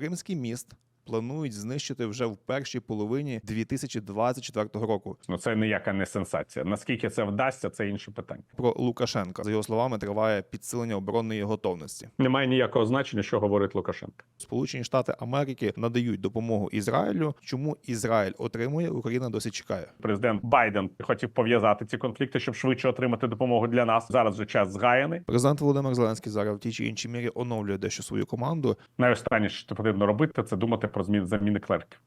Кримський міст планують знищити вже в першій половині 2024 року. Ну це ніяка не сенсація. Наскільки це вдасться, це інше питання. Про Лукашенка за його словами триває підсилення оборонної готовності. Немає ніякого значення, що говорить Лукашенко. Сполучені Штати Америки надають допомогу Ізраїлю. Чому Ізраїль отримує, Україна досі чекає. Президент Байден хотів пов'язати ці конфлікти, щоб швидше отримати допомогу для нас. Зараз же час згаяний. Президент Володимир Зеленський зараз в тій чи іншій мірі оновлює дещо свою команду. Найостанніше, що потрібно робити, це думати про зміни заміни клерків.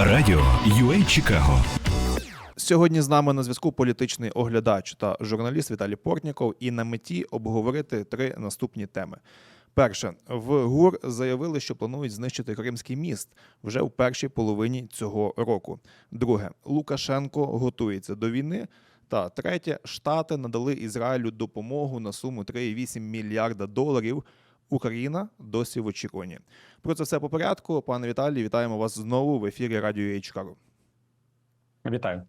Радіо UA Чикаго. Сьогодні з нами на зв'язку політичний оглядач та журналіст Віталій Портніков. І на меті обговорити три наступні теми. Перше, в ГУР заявили, що планують знищити Кримський міст вже в першій половині цього року. Друге, Лукашенко готується до війни. Та третє, Штати надали Ізраїлю допомогу на суму 3,8 мільярда доларів. Україна досі в очікуванні. Про це все по порядку. Пане Віталій, вітаємо вас знову в ефірі Радіо Чикаго. Вітаю.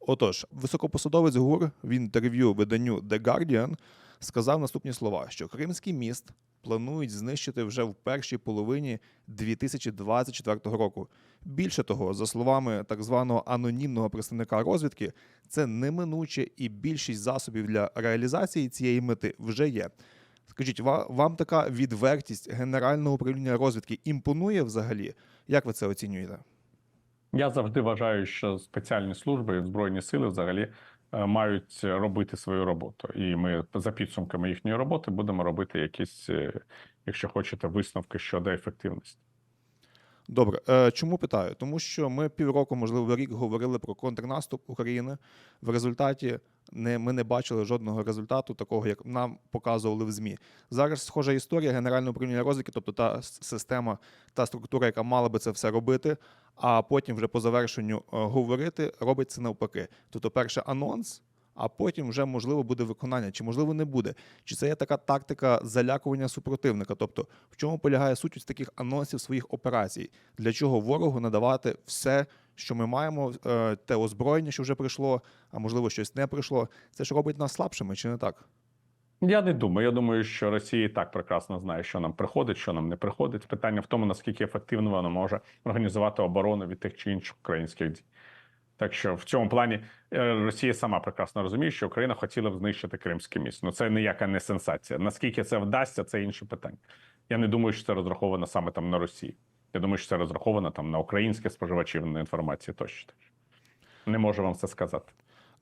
Отож, високопосадовець ГУР в інтерв'ю виданню The Guardian сказав наступні слова: що Кримський міст планують знищити вже в першій половині 2024 року. Більше того, за словами так званого анонімного представника розвідки, це неминуче і більшість засобів для реалізації цієї мети вже є. Скажіть, ва- вам така відвертість Генерального управління розвідки імпонує взагалі? Як ви це оцінюєте? Я завжди вважаю, що спеціальні служби і збройні сили взагалі е, мають робити свою роботу, і ми за підсумками їхньої роботи будемо робити якісь, е, якщо хочете, висновки щодо ефективності. Добре, Е, чому питаю? Тому що ми півроку, можливо, рік говорили про контрнаступ України. В результаті не, ми не бачили жодного результату, такого як нам показували в ЗМІ. Зараз схожа історія Генерального управління розвідки, тобто та система, та структура, яка мала би це все робити, а потім вже по завершенню е, говорити, робить це навпаки. Тобто, перше анонс. А потім вже можливо буде виконання, чи можливо не буде. Чи це є така тактика залякування супротивника? Тобто, в чому полягає суть ось таких анонсів своїх операцій? Для чого ворогу надавати все, що ми маємо, е, те озброєння, що вже прийшло, а можливо, щось не прийшло. Це ж робить нас слабшими, чи не так? Я не думаю. Я думаю, що Росія і так прекрасно знає, що нам приходить, що нам не приходить. Питання в тому, наскільки ефективно вона може організувати оборону від тих чи інших українських дій. Так що в цьому плані е, Росія сама прекрасно розуміє, що Україна хотіла б знищити Кримське міст. Ну це ніяка не сенсація. Наскільки це вдасться, це інше питання. Я не думаю, що це розраховано саме там на Росію. Я думаю, що це розраховано там на українських споживачів на інформації тощо. Не можу вам це сказати.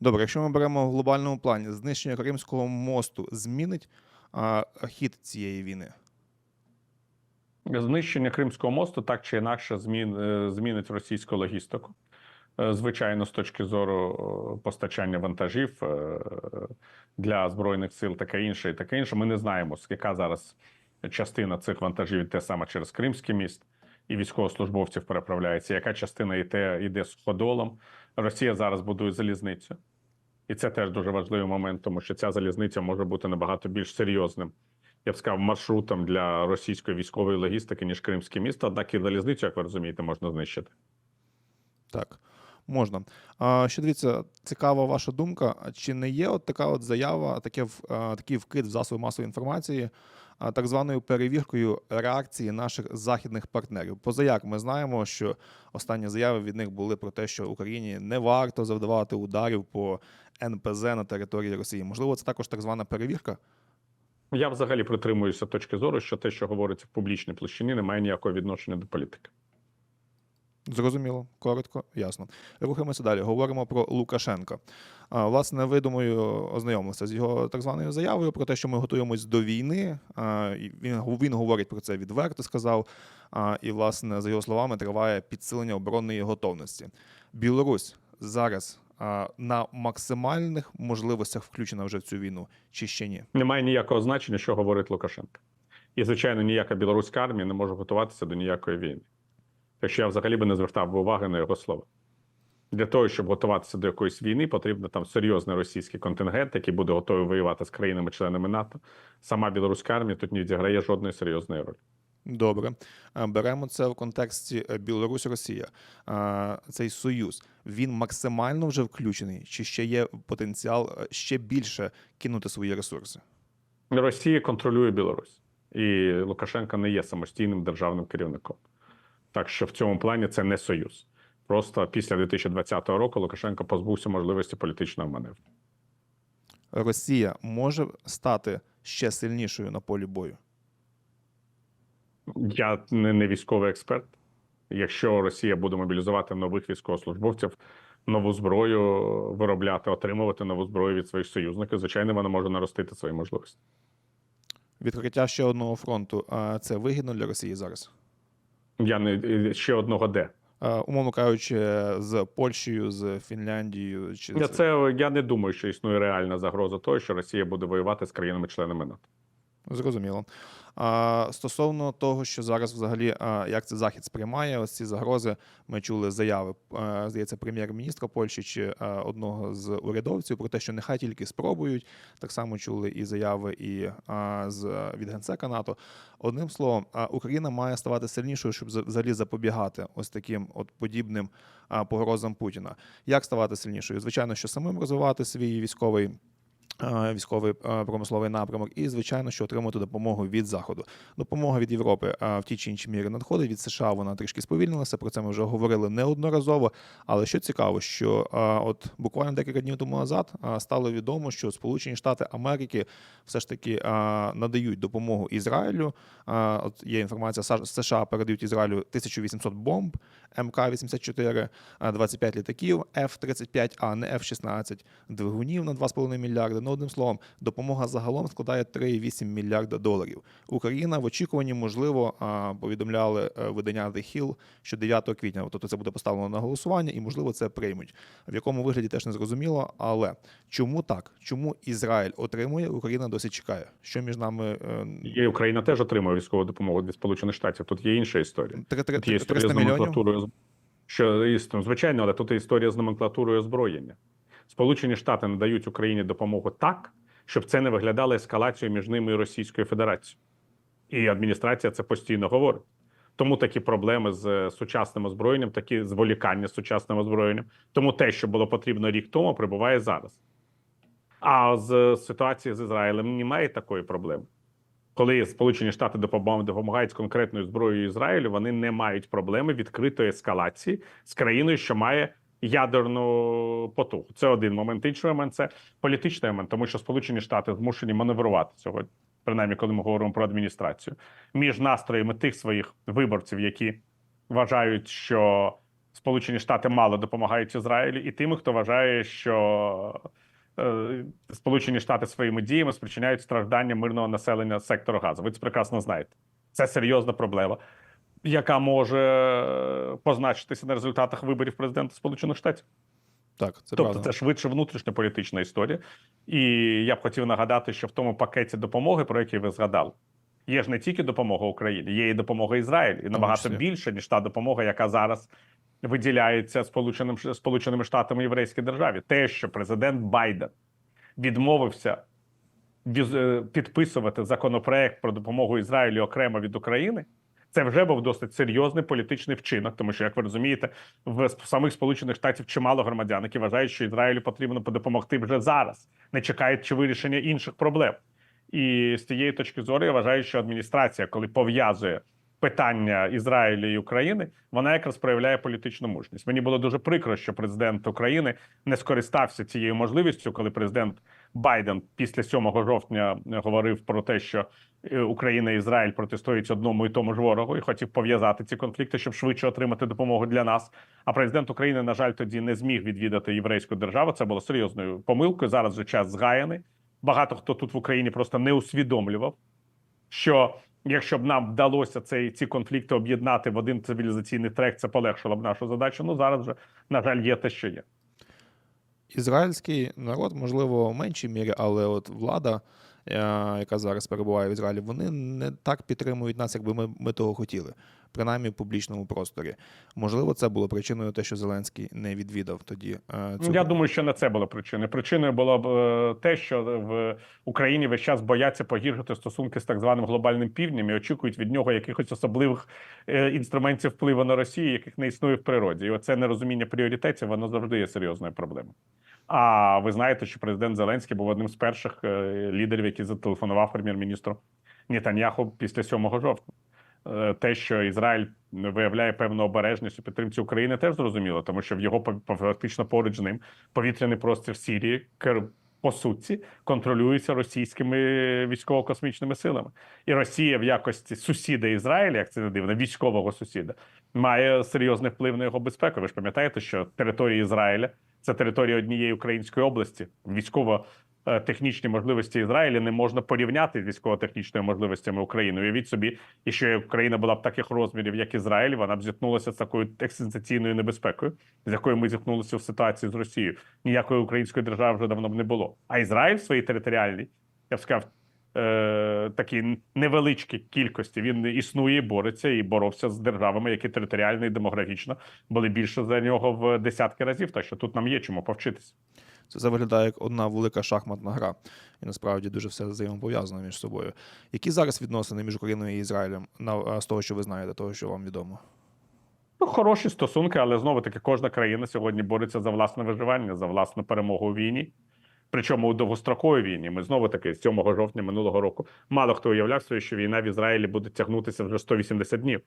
Добре, якщо ми беремо в глобальному плані, знищення Кримського мосту змінить а, хід цієї війни. Знищення Кримського мосту так чи інакше змін, е, змінить російську логістику. Е, Звичайно, з точки зору е, постачання вантажів е, для збройних сил, таке інше і таке інше. Ми не знаємо, яка зараз частина цих вантажів йде саме через Кримський міст, і військовослужбовців переправляється. Яка частина йде, йде суходолом? Росія зараз будує залізницю, і це теж дуже важливий момент, тому що ця залізниця може бути набагато більш серйозним я б сказав, маршрутом для російської військової логістики, ніж Кримське місто. Однак і залізницю, як ви розумієте, можна знищити. Так, можна. А, ще дивіться, цікава ваша думка. Чи не є от така от заява, таке такий вкид в засоби масової інформації, так званою перевіркою реакції наших західних партнерів? Позаяк ми знаємо, що останні заяви від них були про те, що Україні не варто завдавати ударів по НПЗ на території Росії. Можливо, це також так звана перевірка? Я взагалі притримуюся точки зору, що те, що говориться в публічній площині, не має ніякого відношення до політики. Зрозуміло, коротко, ясно. Рухаємося далі. Говоримо про Лукашенка. Власне, ви думаю, ознайомилися з його так званою заявою про те, що ми готуємось до війни. Він, він говорить про це відверто, сказав. І, власне, за його словами, триває підсилення оборонної готовності. Білорусь зараз на максимальних можливостях включена вже в цю війну, чи ще ні? Немає ніякого значення, що говорить Лукашенко. І, звичайно, ніяка білоруська армія не може готуватися до ніякої війни. Так що я взагалі би не звертав би уваги на його слова. Для того, щоб готуватися до якоїсь війни, потрібно там серйозний російський контингент, який буде готовий воювати з країнами-членами НАТО. Сама білоруська армія тут не відіграє жодної серйозної ролі. Добре, беремо це в контексті е, Білорусь-Росія. Цей союз він максимально вже включений, чи ще є потенціал е, ще більше кинути свої ресурси? Росія контролює Білорусь. і Лукашенко не є самостійним державним керівником. Так що в цьому плані це не союз. Просто після 2020 року Лукашенко позбувся можливості політичного маневру. Росія може стати ще сильнішою на полі бою. Я не, не військовий експерт. Якщо Росія буде мобілізувати нових військовослужбовців, нову зброю виробляти, отримувати нову зброю від своїх союзників, звичайно, вона може наростити свої можливості. Відкриття ще одного фронту а це вигідно для Росії зараз. Я не ще одного де. Е, Умовно кажучи, з Польщею, з Фінляндією чи це я не думаю, що існує реальна загроза того, що Росія буде воювати з країнами-членами НАТО. Зрозуміло. А, стосовно того, що зараз взагалі а, як це захід сприймає, ось ці загрози, ми чули заяви, а, здається, прем'єр-міністра Польщі чи а, одного з урядовців про те, що нехай тільки спробують. Так само чули і заяви і а, з від генсека НАТО. Одним словом, а, Україна має ставати сильнішою, щоб за- взагалі запобігати ось таким от подібним а, погрозам Путіна. Як ставати сильнішою? Звичайно, що самим розвивати свій військовий військовий е, промисловий напрямок, і звичайно, що отримати допомогу від заходу. Допомога від Європи е, в тій чи іншій мірі надходить від США. Вона трішки сповільнилася. Про це ми вже говорили неодноразово. Але що цікаво, що е, от буквально декілька днів тому назад е, стало відомо, що Сполучені Штати Америки все ж таки е, надають допомогу Ізраїлю. Е, От є інформація, США передають Ізраїлю 1800 бомб, МК-84, е, 25 літаків, F-35А, не F-16, двигунів на 2,5 мільярди. Ну, одним словом, допомога загалом складає 3,8 мільярда доларів. Україна в очікуванні, можливо, повідомляли е, видання The Hill, що 9 квітня, тобто це буде поставлено на голосування, і можливо це приймуть. В якому вигляді теж не зрозуміло. Але чому так? Чому Ізраїль отримує, Україна досі чекає? Що між нами е, І Україна теж отримує військову допомогу від Сполучених Штатів. Тут є інша історія. три- три- Тут є історія 300 з мільйонів? Що істинно, звичайно, але тут історія з номенклатурою озброєння. Сполучені Штати надають Україні допомогу так, щоб це не виглядало ескалацією між ними і Російською Федерацією. І адміністрація це постійно говорить. Тому такі проблеми з е, сучасним озброєнням, такі зволікання з сучасним озброєнням. Тому те, що було потрібно рік тому, прибуває зараз. А з ситуації з Ізраїлем немає такої проблеми. Коли Сполучені Штати допомагають з конкретною зброєю Ізраїлю, вони не мають проблеми відкритої ескалації з країною, що має ядерну потугу. Це один момент. Інший момент це політичний момент, тому що Сполучені Штати змушені маневрувати сьогодні, принаймні, коли ми говоримо про адміністрацію, між настроями тих своїх виборців, які вважають, що Сполучені Штати мало допомагають Ізраїлю, і тими, хто вважає, що Сполучені Штати своїми діями спричиняють страждання мирного населення сектору газу. Ви це прекрасно знаєте. Це серйозна проблема, яка може позначитися на результатах виборів президента Сполучених Штатів. Так, це Тобто, правда. це швидше внутрішньополітична історія. І я б хотів нагадати, що в тому пакеті допомоги, про який ви згадали, є ж не тільки допомога Україні, є і допомога Ізраїлю, і набагато більше ніж та допомога, яка зараз виділяється Сполученим Сполученими Штатами Єврейській державі. Те, що президент Байден відмовився е, підписувати законопроект про допомогу Ізраїлю окремо від України. Це вже був досить серйозний політичний вчинок, тому що, як ви розумієте, в самих Сполучених Штатів чимало громадян, які вважають, що Ізраїлю потрібно допомогти вже зараз, не чекаючи вирішення інших проблем. І з цієї точки зору я вважаю, що адміністрація, коли пов'язує питання Ізраїлю і України, вона якраз проявляє політичну мужність. Мені було дуже прикро, що президент України не скористався цією можливістю, коли президент Байден після 7 жовтня говорив про те, що е, Україна і Ізраїль протистоять одному і тому ж ворогу, і хотів пов'язати ці конфлікти, щоб швидше отримати допомогу для нас. А президент України, на жаль, тоді не зміг відвідати єврейську державу. Це було серйозною помилкою. Зараз вже час згаяний. Багато хто тут в Україні просто не усвідомлював, що якщо б нам вдалося цей ці конфлікти об'єднати в один цивілізаційний трек, це полегшило б нашу задачу. Ну зараз вже на жаль є те, що є. Ізраїльський народ, можливо, в меншій мірі, але от влада, е, яка зараз перебуває в Ізраїлі, вони не так підтримують нас, якби ми, ми того хотіли, принаймні в публічному просторі. Можливо, це було причиною те, що Зеленський не відвідав тоді. е, цю Ну, Я думаю, що не це було причиною. Причиною було б е, те, що в Україні весь час бояться погіршити стосунки з так званим глобальним півднем і очікують від нього якихось особливих е, інструментів впливу на Росію, яких не існує в природі. І оце нерозуміння пріоритетів, воно завжди є серйозною проблемою. А ви знаєте, що президент Зеленський був одним з перших лідерів, який зателефонував прем'єр-міністру Нетаньяху після 7 жовтня. Е, Те, що Ізраїль виявляє певну обережність у підтримці України, теж зрозуміло, тому що в його фактично поруч з ним повітряний простір Сірії по суті контролюється російськими військово-космічними силами. І Росія в якості сусіда Ізраїля, як це не дивно, військового сусіда, має серйозний вплив на його безпеку. Ви ж пам'ятаєте, що територія Ізраїля це територія однієї української області. Військово технічні можливості Ізраїля не можна порівняти з військово-технічними можливостями України. Уявіть собі, і що Україна була б таких розмірів, як Ізраїль, вона б зіткнулася з такою екзистенційною небезпекою, з якою ми зіткнулися в ситуації з Росією. Ніякої української держави вже давно б не було. А Ізраїль в своїй територіальній, я б сказав, е, такій невеличкій кількості він існує, бореться і боровся з державами, які територіально і демографічно були більше за нього в десятки разів. Так що тут нам є чому повчитися. Це все виглядає як одна велика шахматна гра, і насправді дуже все взаємопов'язано між собою. Які зараз відносини між Україною і Ізраїлем на з того, що ви знаєте, того, що вам відомо? Ну, хороші стосунки, але знову таки кожна країна сьогодні бореться за власне виживання, за власну перемогу у війні. Причому у довгостроковій війні. Ми знову таки з 7 жовтня минулого року мало хто уявляв собі, що війна в Ізраїлі буде тягнутися вже 180 днів.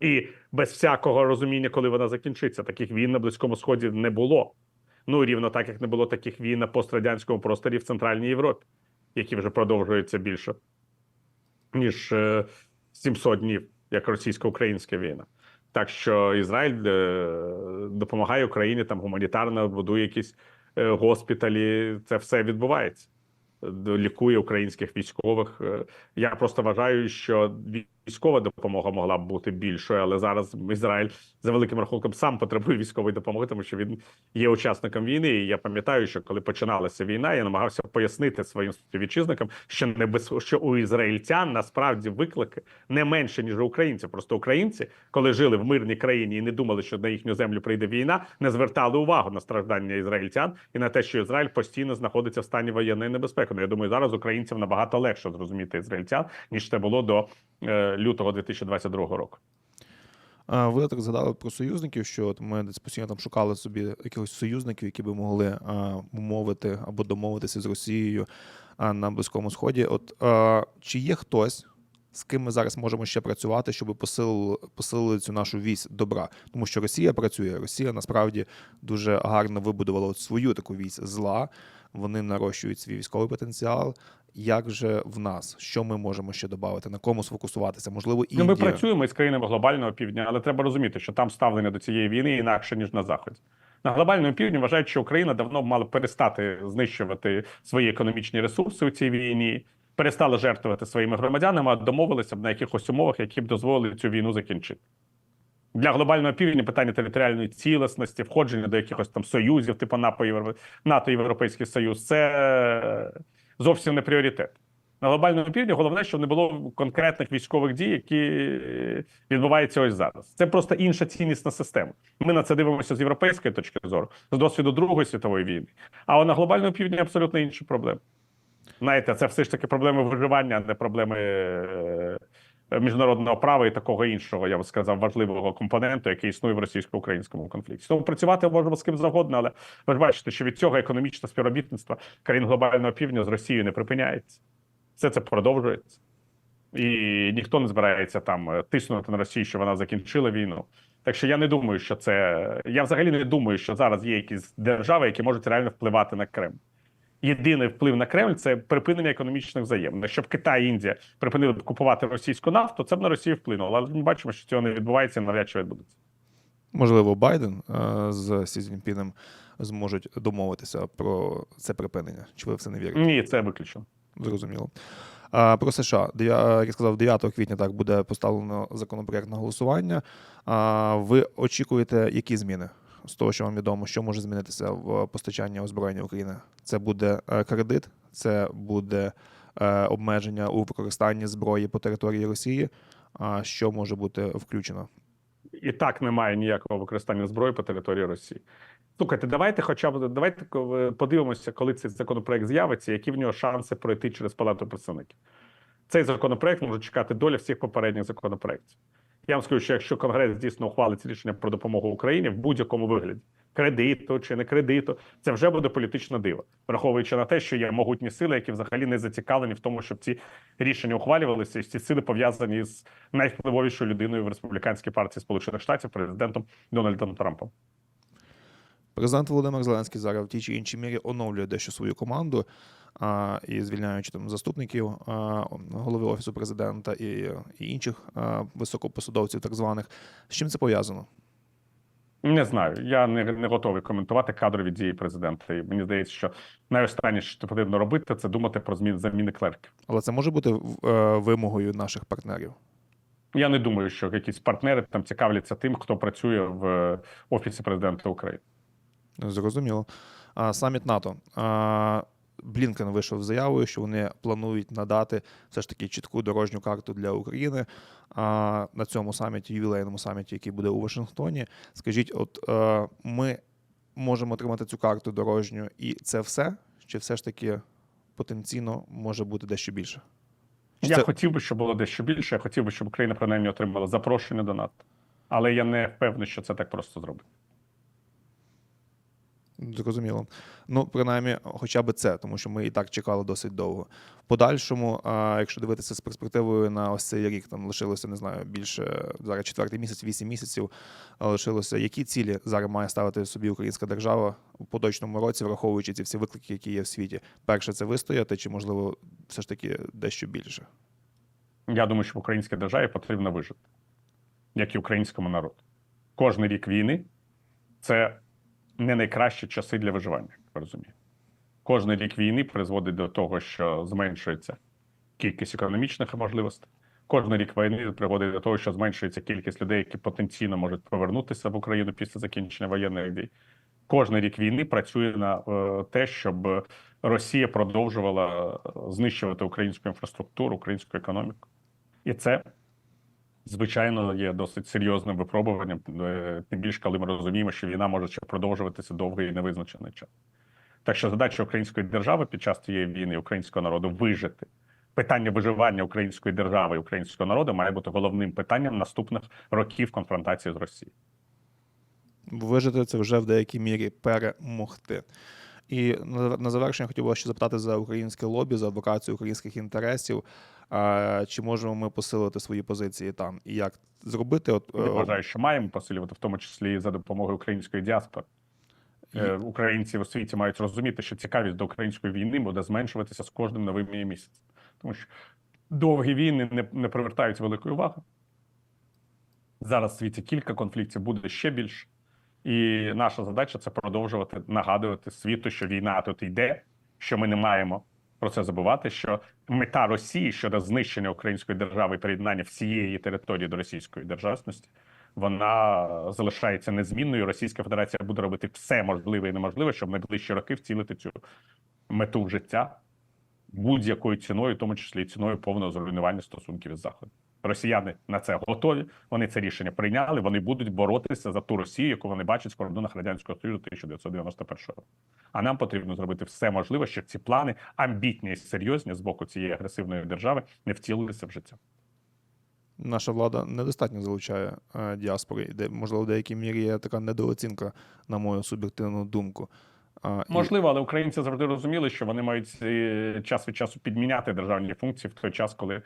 І без всякого розуміння, коли вона закінчиться, таких війн на Близькому Сході не було. Ну рівно так, як не було таких війн на пострадянському просторі в Центральній Європі, які вже продовжуються більше ніж е, 700 днів, як російсько-українська війна. Так що Ізраїль е, допомагає Україні там гуманітарно, будує якісь е, госпіталі. Це все відбувається. Лікує українських військових. Е, Я просто вважаю, що військова допомога могла б бути більшою, але зараз Ізраїль за великим рахунком сам потребує військової допомоги, тому що він є учасником війни. І я пам'ятаю, що коли починалася війна, я намагався пояснити своїм співвітчизникам, що не без що у ізраїльтян насправді виклики не менше ніж у українців. Просто українці, коли жили в мирній країні і не думали, що на їхню землю прийде війна, не звертали увагу на страждання ізраїльтян і на те, що Ізраїль постійно знаходиться в стані воєнної небезпеки. Ну, я думаю, зараз українцям набагато легше зрозуміти ізраїльтян ніж це було до е, лютого 2022 року. Ви так згадали про союзників, що от ми десь постійно там шукали собі якихось союзників, які би могли а, мовити або домовитися з Росією на Близькому Сході. От чи є хтось, з ким ми зараз можемо ще працювати, щоб посилили, посилили цю нашу вісь добра? Тому що Росія працює. Росія насправді дуже гарно вибудувала свою таку вісь зла. Вони нарощують свій військовий потенціал. Як же в нас? Що ми можемо ще додати? На кому сфокусуватися? Можливо, Ну, Індія. ми працюємо із країнами глобального півдня, але треба розуміти, що там ставлення до цієї війни інакше ніж на заході. На глобальному півдні вважають, що Україна давно мала перестати знищувати свої економічні ресурси у цій війні, перестала жертвувати своїми громадянами, а домовилися б на якихось умовах, які б дозволили цю війну закінчити. Для глобального півдня питання територіальної цілісності, входження до якихось там союзів, типу НАТО, Європейський Союз, це зовсім не пріоритет. На глобальному півдні головне, щоб не було конкретних військових дій, які е, відбуваються ось зараз. Це просто інша ціннісна система. Ми на це дивимося з європейської точки зору, з досвіду Другої світової війни. А на глобальному півдні абсолютно інші проблеми. Знаєте, це все ж таки проблеми виживання, а не проблеми е, міжнародного права і такого іншого, я б сказав, важливого компоненту, який існує в російсько-українському конфлікті. Тому працювати можемо з ким завгодно, але ви ж бачите, що від цього економічне співробітництво країн глобального півдня з Росією не припиняється. Все це продовжується. І ніхто не збирається там е, тиснути на Росію, що вона закінчила війну. Так що я не думаю, що це. Я взагалі не думаю, що зараз є якісь держави, які можуть реально впливати на Кремль. Єдиний вплив на Кремль це припинення економічних взаємин. Якщо б Китай і Індія припинили б купувати російську нафту, це б на Росію вплинуло. Але ми бачимо, що цього не відбувається і навряд чи відбудеться. Можливо, Байден е, з Сі Цзіньпіном зможуть домовитися про це припинення. Чи ви в це не вірите? Ні, це виключено. Зрозуміло. А, Про США, як я сказав, 9 квітня так буде поставлено законопроект на голосування. А ви очікуєте, які зміни з того, що вам відомо, що може змінитися в постачанні озброєння України? Це буде е, кредит, це буде е, обмеження у використанні зброї по території Росії. А що може бути включено? І так немає ніякого використання зброї по території Росії. Слухайте, давайте, хоча б давайте подивимося, коли цей законопроект з'явиться, які в нього шанси пройти через палату представників. Цей законопроект може чекати доля всіх попередніх законопроєктів. Я вам скажу, що якщо Конгрес дійсно ухвалить рішення про допомогу Україні в будь-якому вигляді, кредиту чи не кредиту, це вже буде політичне диво, враховуючи на те, що є могутні сили, які взагалі не зацікавлені в тому, щоб ці рішення ухвалювалися, і ці сили пов'язані з найвпливовішою людиною в республіканській партії Сполучених Штатів, президентом Дональдом Трампом. Президент Володимир Зеленський зараз в тій чи іншій мірі оновлює дещо свою команду а, і звільняючи там заступників а, голови офісу президента і, і інших а, високопосадовців, так званих. З чим це пов'язано? Не знаю. Я не, не готовий коментувати кадрові дії президента. І мені здається, що найостанніше, що потрібно робити, це думати про зміни заміни клерків. Але це може бути е, вимогою наших партнерів. Я не думаю, що якісь партнери там цікавляться тим, хто працює в офісі президента України. Зрозуміло. А, саміт НАТО. А, Блінкен вийшов з заявою, що вони планують надати все ж таки чітку дорожню карту для України а, на цьому саміті, ювілейному саміті, який буде у Вашингтоні. Скажіть, от е, ми можемо отримати цю карту дорожню, і це все? Чи все ж таки потенційно може бути дещо більше? Чи Я це- хотів би, щоб було дещо більше. Я хотів би, щоб Україна принаймні отримала запрошення до НАТО. Але я не впевнений, що це так просто зробить. Зрозуміло. Ну, принаймні, хоча б це, тому що ми і так чекали досить довго. В подальшому, а, якщо дивитися з перспективою на ось цей рік, там лишилося, не знаю, більше зараз четвертий місяць, вісім місяців лишилося. Які цілі зараз має ставити собі українська держава у поточному році, враховуючи ці всі виклики, які є в світі? Перше, це вистояти, чи можливо все ж таки дещо більше? Я думаю, що в українській державі потрібно вижити, як і українському народу. Кожний рік війни це не найкращі часи для виживання, розумієте. Кожний рік війни призводить до того, що зменшується кількість економічних можливостей. Кожний рік війни приводить до того, що зменшується кількість людей, які потенційно можуть повернутися в Україну після закінчення воєнних дій. Кожний рік війни працює на е, те, щоб Росія продовжувала е, знищувати українську інфраструктуру, українську економіку. І це, звичайно, є досить серйозним випробуванням, е, тим більше, коли ми розуміємо, що війна може ще продовжуватися довгий і невизначений час. Так що задача української держави під час цієї війни, українського народу вижити. Питання виживання української держави і українського народу має бути головним питанням наступних років конфронтації з Росією. вижити це вже в деякій мірі перемогти. І на завершення хотів би ще запитати за українське лобі, за адвокацію українських інтересів. Чи можемо ми посилити свої позиції там? І як зробити? От, Я е, вважаю, що маємо посилювати, в тому числі за допомогою української діаспори. Е, Українці у світі мають розуміти, що цікавість до української війни буде зменшуватися з кожним новим місяцем. Тому що довгі війни не, не привертають великої уваги. Зараз в світі кілька конфліктів буде ще більше. І наша задача це продовжувати нагадувати світу, що війна тут йде, що ми не маємо про це забувати. Що мета Росії щодо знищення української держави і приєднання всієї території до російської державності, вона залишається незмінною. Російська Федерація буде робити все можливе і неможливе, щоб найближчі роки вцілити цю мету в життя будь-якою ціною, в тому числі ціною повного зруйнування стосунків із заходом. Росіяни на це готові. Вони це рішення прийняли. Вони будуть боротися за ту Росію, яку вони бачать в кордонах радянського союзу 1991 року. А нам потрібно зробити все можливе, щоб ці плани амбітні і серйозні з боку цієї агресивної держави не втілилися в життя. наша влада недостатньо залучає е, діаспори, де можливо в деякій мірі є така недооцінка, на мою суб'єктивну думку. А, і- Можливо, але українці завжди розуміли, що вони мають е, час від часу підміняти державні функції в той час, коли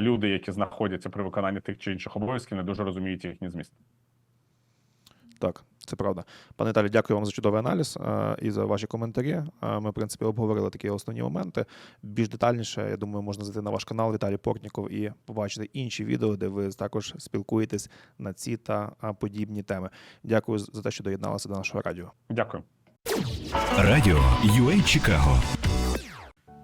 люди, які знаходяться при виконанні тих чи інших обов'язків, не дуже розуміють їхній зміст. Так, це правда. Пане Віталій, дякую вам за чудовий аналіз е, і за ваші коментарі. Е, Ми, в принципі, обговорили такі основні моменти. Більш детальніше, я думаю, можна зайти на ваш канал Віталій Портніков і побачити інші відео, де ви також спілкуєтесь на ці та подібні теми. Дякую за те, що доєдналися до нашого радіо. Дякую. Радіо UA Чикаго